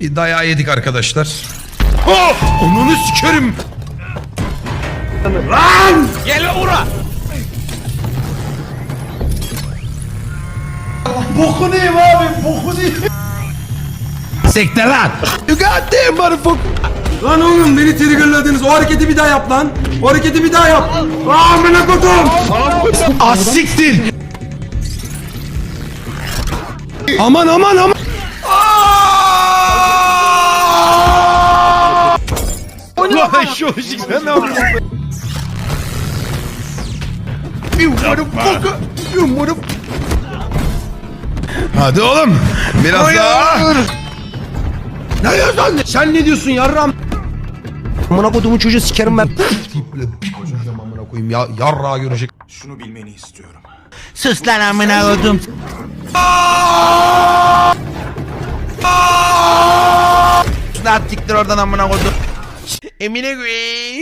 Bir dayağı yedik arkadaşlar. Oh! Onunu sikerim. Bokunu yiyeyim abi bokunu yiyeyim. Sekte lan. You got them motherfucker. Lan oğlum beni triggerladınız. O hareketi bir daha yap lan. O hareketi bir daha yap. Amına kodum. Az siktir. Aman aman aman. Ulan şu ışık sen ne yapıyorsun? You motherfucker. You motherfucker. Hadi oğlum. Biraz daha. Ne diyorsun? Sen ne diyorsun yarram? Amına kodumun çocuğu sikerim ben. Bir koyacağım amına koyayım ya yarrağı görecek. Şunu bilmeni istiyorum. Sus lan amına koydum. Lan siktir oradan amına. Emine koyayım.